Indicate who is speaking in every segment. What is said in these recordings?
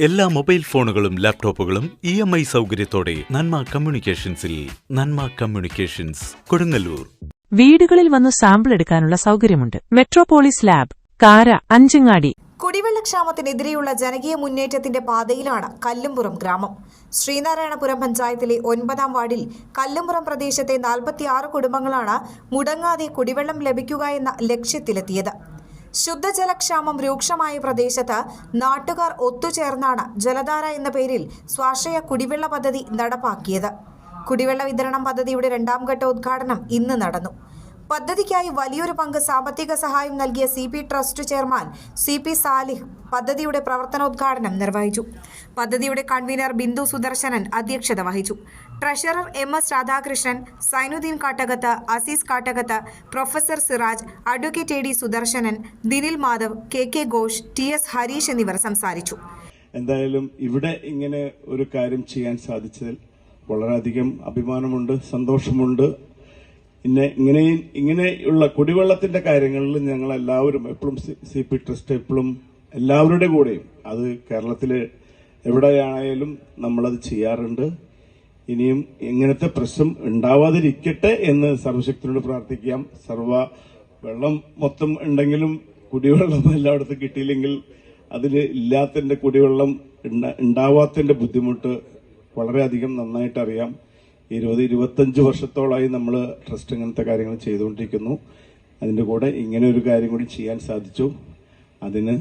Speaker 1: എല്ലാ മൊബൈൽ ഫോണുകളും ലാപ്ടോപ്പുകളും ഇ എം ഐ സൗകര്യത്തോടെ നന്മ കമ്മ്യൂണിക്കേഷൻസിൽ നന്മ കമ്മ്യൂണിക്കേഷൻസ് കൊടുങ്ങല്ലൂർ.
Speaker 2: വീടുകളിൽ വന്ന് സാമ്പിൾ എടുക്കാനുള്ള സൗകര്യമുണ്ട്. മെട്രോപോളിസ് ലാബ് കാര അഞ്ചങ്ങാടി.
Speaker 3: കുടിവെള്ളക്ഷാമത്തിനെതിരെയുള്ള ജനകീയ മുന്നേറ്റത്തിന്റെ പാതയിലാണ് കല്ലുംപുറം ഗ്രാമം. ശ്രീനാരായണപുരം പഞ്ചായത്തിലെ ഒൻപതാം വാർഡിൽ കല്ലുംപുറം പ്രദേശത്തെ നാൽപ്പത്തിയാറ് കുടുംബങ്ങളാണ് മുടങ്ങാതെ കുടിവെള്ളം ലഭിക്കുക എന്ന ലക്ഷ്യത്തിലെത്തിയത്. ശുദ്ധജലക്ഷാമം രൂക്ഷമായ പ്രദേശത്ത് നാട്ടുകാർ ഒത്തുചേർന്നാണ് ജലധാര എന്ന പേരിൽ സ്വാശ്രയ കുടിവെള്ള പദ്ധതി നടപ്പാക്കിയത്. കുടിവെള്ള വിതരണം പദ്ധതിയുടെ രണ്ടാം ഘട്ട ഉദ്ഘാടനം ഇന്ന് നടന്നു. പദ്ധതിക്കായി വലിയൊരു പങ്ക് സാമ്പത്തിക സഹായം നൽകിയ C P trust chairman C P Salih പദ്ധതിയുടെ പ്രവർത്തനോദ്ഘാടനം നിർവഹിച്ചു. പദ്ധതിയുടെ കൺവീനർ ബിന്ദു സുദർശനൻ അധ്യക്ഷത വഹിച്ചു. Treasurer M S Radhakrishnan Zainuddin Kattakath Azeez Kattakath professor Siraj advocate A D Sudarshanan Dinil Madhav K K Ghosh T S Harish എന്നിവർ സംസാരിച്ചു.
Speaker 4: എന്തായാലും ഇവിടെ ഇങ്ങനെ ഒരു കാര്യം ചെയ്യാൻ സാധിച്ചതിൽ വളരെയധികം അഭിമാനമുണ്ട് സന്തോഷമുണ്ട്. പിന്നെ ഇങ്ങനെയും ഇങ്ങനെയുള്ള കുടിവെള്ളത്തിന്റെ കാര്യങ്ങളിൽ ഞങ്ങൾ എല്ലാവരും എപ്പോഴും സി പി ട്രസ്റ്റ് എപ്പോഴും എല്ലാവരുടെ കൂടെയും. അത് കേരളത്തിൽ എവിടെയാണേലും നമ്മളത് ചെയ്യാറുണ്ട്. ഇനിയും ഇങ്ങനത്തെ പ്രശ്നം ഉണ്ടാവാതിരിക്കട്ടെ എന്ന് സർവശക്തിനോട് പ്രാർത്ഥിക്കാം. സർവ വെള്ളം മൊത്തം ഉണ്ടെങ്കിലും കുടിവെള്ളം എല്ലായിടത്തും കിട്ടിയില്ലെങ്കിൽ അതിൽ ഇല്ലാത്തതിന്റെ കുടിവെള്ളം ഉണ്ടാവാത്തതിന്റെ ബുദ്ധിമുട്ട് വളരെയധികം നന്നായിട്ട് അറിയാം ഇരുപത് ഇരുപത്തഞ്ച് വർഷത്തോളമായി നമ്മൾ ട്രസ്റ്റ് ഇങ്ങനത്തെ കാര്യങ്ങൾ ചെയ്തുകൊണ്ടിരിക്കുന്നു. അതിന്റെ കൂടെ ഇങ്ങനെ ഒരു കാര്യം കൂടി ചെയ്യാൻ സാധിച്ചു. അതിന്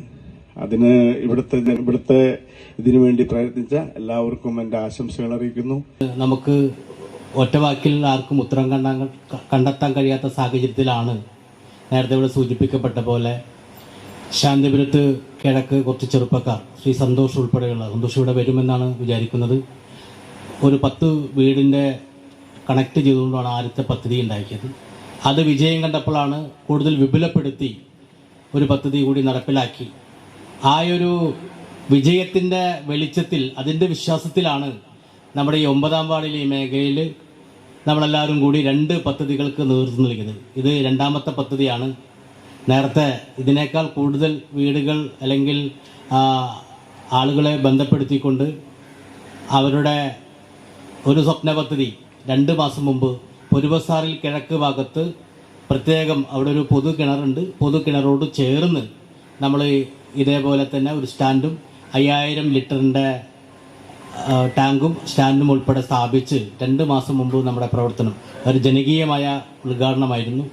Speaker 4: അതിന് ഇവിടുത്തെ ഇവിടുത്തെ ഇതിനു വേണ്ടി പ്രയത്നിച്ച എല്ലാവർക്കും എന്റെ ആശംസകൾ അറിയിക്കുന്നു.
Speaker 5: നമുക്ക് ഒറ്റവാക്കിൽ ആർക്കും ഉത്തരം കണ്ടാൻ കണ്ടെത്താൻ കഴിയാത്ത സാഹചര്യത്തിലാണ് നേരത്തെ ഇവിടെ സൂചിപ്പിക്കപ്പെട്ട പോലെ ശാന്തിപുരത്ത് കിഴക്ക് കുറച്ച് ചെറുപ്പക്കാർ ശ്രീ സന്തോഷ് ഉൾപ്പെടെയുള്ള സന്തോഷ് ഇവിടെ വരുമെന്നാണ് വിചാരിക്കുന്നത്. ഒരു പത്ത് വീടിന്റെ കണക്ട് ചെയ്തുകൊണ്ടാണ് ആദ്യത്തെ പദ്ധതി ഉണ്ടാക്കിയത്. അത് വിജയം കണ്ടപ്പോഴാണ് കൂടുതൽ വിപുലപ്പെടുത്തി ഒരു പദ്ധതി കൂടി നടപ്പിലാക്കി. ആ ഒരു വിജയത്തിന്റെ വെളിച്ചത്തിൽ അതിന്റെ വിശ്വാസത്തിലാണ് നമ്മുടെ ഈ ഒമ്പതാം വാർഡിലെ ഈ മേഖലയിൽ നമ്മളെല്ലാവരും കൂടി രണ്ട് പദ്ധതികൾക്ക് നേതൃത്വം നൽകിയത്. ഇത് രണ്ടാമത്തെ പദ്ധതിയാണ്. നേരത്തെ ഇതിനേക്കാൾ കൂടുതൽ വീടുകൾ അല്ലെങ്കിൽ ആളുകളെ ബന്ധപ്പെടുത്തിക്കൊണ്ട് അവരുടെ ഒരു സ്വപ്ന പദ്ധതി രണ്ട് മാസം മുമ്പ് പൊരുവസാറിൽ കിഴക്ക് ഭാഗത്ത് പ്രത്യേകം അവിടെ ഒരു പൊതു കിണറുണ്ട്. പൊതു കിണറോട് ചേർന്ന് നമ്മൾ ഇതേപോലെ തന്നെ ഒരു സ്റ്റാൻഡും അയ്യായിരം ലിറ്ററിന്റെ ടാങ്കും സ്റ്റാൻഡും ഉൾപ്പെടെ സ്ഥാപിച്ച് രണ്ട് മാസം മുമ്പ് നമ്മുടെ പ്രവർത്തനം ഒരു ജനകീയമായ ഉദ്ഘാടനമായിരുന്നു.